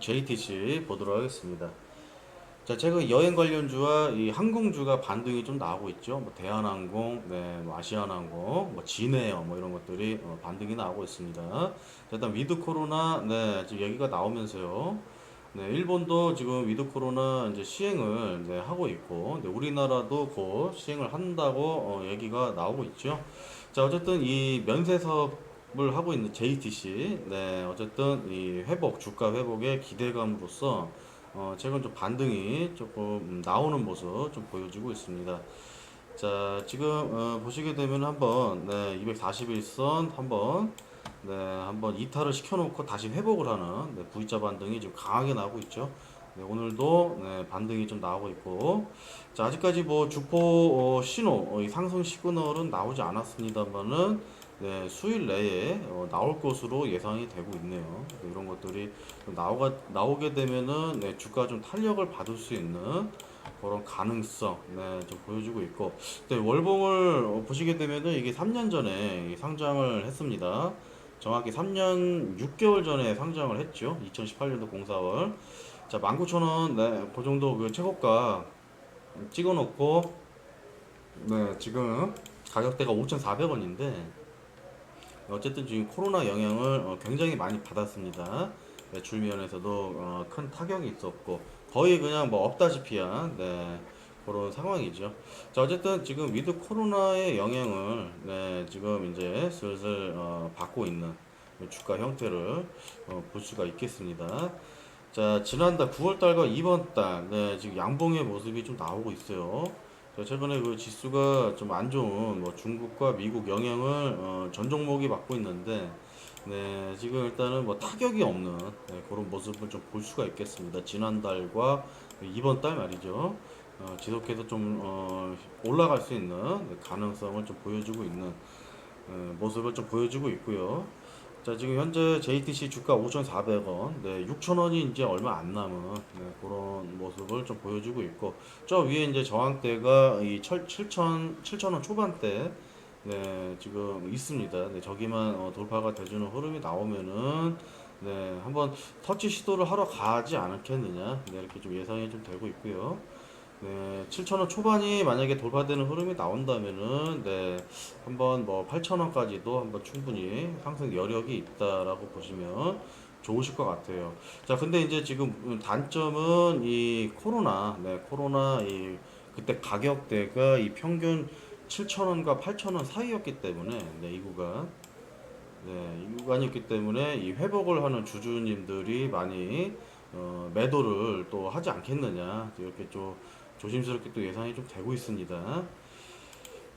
JTC 보도록 하겠습니다. 자, 최근 여행 관련주와 이 항공주가 반등이 좀 나오고 있죠. 뭐 대한항공, 네, 뭐 아시아나항공, 뭐 진에어 뭐 이런 것들이 어, 반등이 나오고 있습니다. 자, 일단 위드 코로나 네, 지금 얘기가 나오면서요. 네, 일본도 지금 위드 코로나 이제 시행을 네, 하고 있고, 네, 우리나라도 곧 시행을 한다고 어, 얘기가 나오고 있죠. 자, 어쨌든 이 면세 사업 을 하고 있는 JTC, 네, 어쨌든 이 회복, 주가 회복의 기대감으로써 어, 최근 좀 반등이 조금 음, 나오는 모습 좀 보여지고 있습니다. 자, 지금 어, 보시게 되면 한번 네, 241선 한번 네, 한번 이탈을 시켜놓고 다시 회복을 하는 네, V자 반등이 지금 강하게 나오고 있죠. 네, 오늘도 네, 반등이 좀 나오고 있고, 자 아직까지 뭐 주포 어, 신호, 어, 이 상승 시그널은 나오지 않았습니다만은 네, 수일 내에 어, 나올 것으로 예상이 되고 있네요. 네, 이런 것들이 좀 나오가 나오게 되면은 네, 주가 좀 탄력을 받을 수 있는 그런 가능성 네, 좀 보여주고 있고, 네, 월봉을 어, 보시게 되면은 이게 3년 전에 이 상장을 했습니다. 정확히 3년 6개월 전에 상장을 했죠. 2018년도 04월. 자, 19,000원, 네, 그 정도 그 최고가 찍어 놓고, 네, 지금 가격대가 5,400원인데, 어쨌든 지금 코로나 영향을 어, 굉장히 많이 받았습니다. 매출 면에서도 어, 큰 타격이 있었고, 거의 그냥 뭐 없다시피한, 네, 그런 상황이죠. 자, 어쨌든 지금 위드 코로나의 영향을, 네, 지금 이제 슬슬 어, 받고 있는 주가 형태를 어, 볼 수가 있겠습니다. 자, 지난달 9월 달과 이번 달, 네, 지금 양봉의 모습이 좀 나오고 있어요. 자, 최근에 그 지수가 좀 안 좋은 뭐 중국과 미국 영향을 어, 전 종목이 받고 있는데, 네, 지금 일단은 뭐 타격이 없는 네, 그런 모습을 좀 볼 수가 있겠습니다. 지난달과 이번 달 말이죠. 어, 지속해서 좀 어, 올라갈 수 있는 네, 가능성을 좀 보여주고 있는 어, 모습을 좀 보여주고 있고요. 자, 지금 현재 JTC 주가 5,400원, 네, 6,000원이 이제 얼마 안 남은 네, 그런 모습을 좀 보여주고 있고, 저 위에 이제 저항대가 이 7,000, 7,000원 초반대, 네, 지금 있습니다. 네, 저기만 어, 돌파가 돼주는 흐름이 나오면은, 네, 한번 터치 시도를 하러 가지 않겠느냐, 네, 이렇게 좀 예상이 좀 되고 있고요. 네, 7,000원 초반이 만약에 돌파되는 흐름이 나온다면은 네, 한번 뭐 8,000원까지도 한번 충분히 상승 여력이 있다라고 보시면 좋으실 것 같아요. 자, 근데 이제 지금 단점은 이 코로나, 네, 코로나 이 그때 가격대가 이 평균 7,000원과 8,000원 사이였기 때문에 네, 이 구간 네, 이 구간이었기 때문에 이 회복을 하는 주주님들이 많이 어, 매도를 또 하지 않겠느냐 이렇게 좀 조심스럽게 또 예상이 좀 되고 있습니다.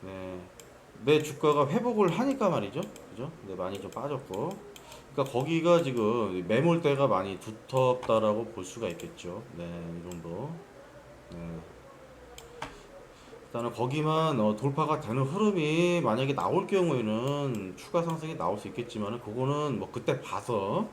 네, 내 주가가 회복을 하니까 말이죠, 그죠? 네, 많이 좀 빠졌고, 그러니까 거기가 지금 매몰대가 많이 두텁다라고 볼 수가 있겠죠. 네, 이 정도. 네. 일단은 거기만 어, 돌파가 되는 흐름이 만약에 나올 경우에는 추가 상승이 나올 수 있겠지만은 그거는 뭐 그때 봐서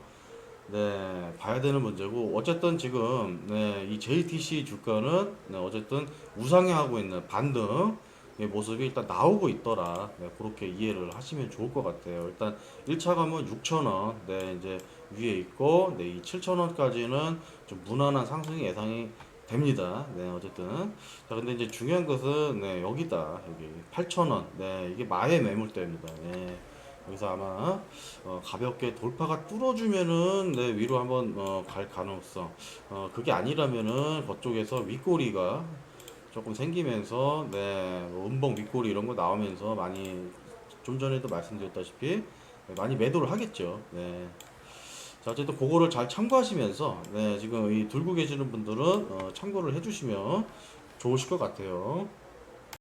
네 봐야 되는 문제고 어쨌든 지금 네, 이 JTC 주가는 네, 어쨌든 우상향하고 있는 반등 의 모습이 일단 나오고 있더라. 네, 그렇게 이해를 하시면 좋을 것 같아요. 일단 1차 가면 6,000원, 네, 이제 위에 있고, 네, 이 7,000원까지는 좀 무난한 상승이 예상이 됩니다. 네, 어쨌든. 자, 근데 이제 중요한 것은, 네, 여기다. 여기. 8,000원. 네, 이게 마의 매물대입니다. 네. 여기서 아마, 어, 가볍게 돌파가 뚫어주면은, 네, 위로 한번, 어, 갈 가능성. 어, 그게 아니라면은, 그쪽에서 윗꼬리가 조금 생기면서, 네, 뭐 음봉 윗꼬리 이런 거 나오면서 많이, 좀 전에도 말씀드렸다시피, 네, 많이 매도를 하겠죠. 네. 자, 어쨌든 그거를 잘 참고하시면서, 네, 지금 이 들고 계시는 분들은 어, 참고를 해주시면 좋으실 것 같아요.